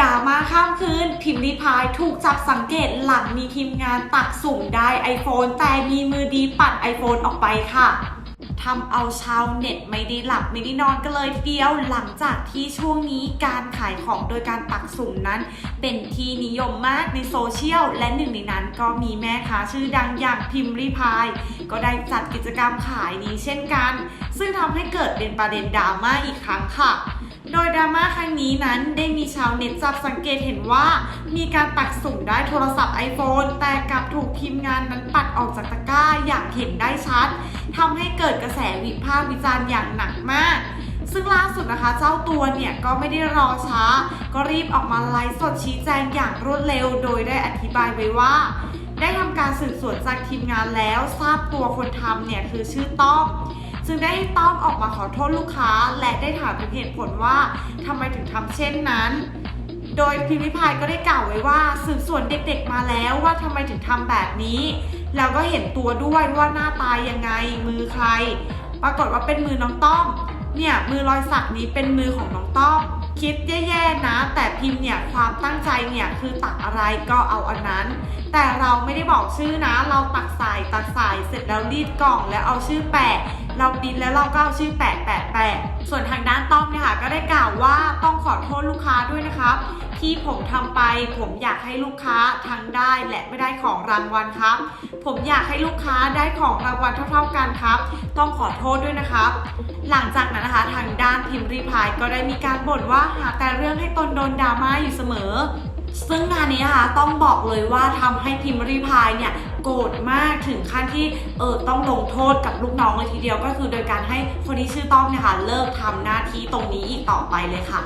ดราม่าข้ามคืนพิมพ์ริพายถูกจับสังเกตหลังมีทีมงานตักสุ่มได้ iPhone แต่มีมือดีปัด iPhone ออกไปค่ะทำเอาชาวเน็ตไม่ได้หลับไม่ได้นอนกันเลยทีเดียวหลังจากที่ช่วงนี้การขายของโดยการตักสุ่มนั้น เป็นที่นิยมมากในโซเชียล และหนึ่งในนั้นก็มีแม่ค้าชื่อดังอย่างพิมพ์ริพาย ก็ได้จัดกิจกรรมขายนี้เช่นกัน ซึ่งทำให้เกิดเป็นประเด็นดราม่าอีกครั้งค่ะ โดยดราม่าครั้งนี้นั้นได้มีชาวเน็ตจับสังเกตเห็นว่า มีการตักสุ่มได้โทรศัพท์ iPhone แต่กลับถูกทีมงานนั้นปัดออกจากตะกร้าอย่างเห็นได้ชัดทำให้เกิดกระแสวิพากษ์วิจารณ์อย่างหนักมาก ซึ่งล่าสุดนะคะเจ้าตัวเนี่ยก็ไม่ได้รอช้า ก็รีบออกมาไลฟ์สดชี้แจงอย่างรวดเร็ว โดยได้อธิบายไว้ว่า ได้ทำการสืบสวนจากทีมงานแล้วทราบตัวคนทำเนี่ยคือชื่อต้อม จึงได้ให้ต้อมออกมาขอโทษลูกค้า และได้ถามถึงเหตุผลว่าทำไมถึงทำเช่นนั้น โดยพิมพิพายก็ได้กล่าวไว้ว่าสืบสวนเด็กๆมาแล้วว่าทำไมถึงทำแบบนี้แล้วก็เห็นตัวด้วยว่าหน้าตายยังไงมือใคร ปรากฏว่าเป็นมือน้องต้อม เนี่ยมือรอยสักนี้เป็นมือของน้องต้อมคิดแย่ๆนะ แต่พิมพ์เนี่ยความตั้งใจเนี่ยคือตักอะไรก็เอาอันนั้น แต่เราไม่ได้บอกชื่อนะ เราตักสายตักสายเสร็จแล้วรีดกล่องแล้วเอาชื่อแปะ เราดินแล้วเราก็เอาชื่อแปะแปะแปะส่วนทางด้านต้อมเนี่ยค่ะก็ได้กล่าวว่าต้องขอโทษลูกค้าด้วยนะครับที่ผมทำไป ผมอยากให้ลูกค้าทั้งได้และไม่ได้ของรางวัลครับ ผมอยากให้ลูกค้าได้ของรางวัลเท่า ๆกันครับ ต้องขอโทษด้วยนะครับ หลังจากนั้นนะคะทางด้านพิมพ์รีพายก็ได้มีการบ่นว่าหาแต่เรื่องให้ตนโดนดราม่าอยู่เสมอ ซึ่งงานนี้นะคะต้องบอกเลยว่าทำให้พิมพ์รีพายเนี่ย กรธมากถึงขั้นที่เออต้องลงโทษกับลูกน้องเลยทีเดียวก็คือโดยการให้คนที่ชื่อต้องเนี่ยค่ะเลิกทำหน้าที่ตรงนี้อีกต่อไปเลยค่ะ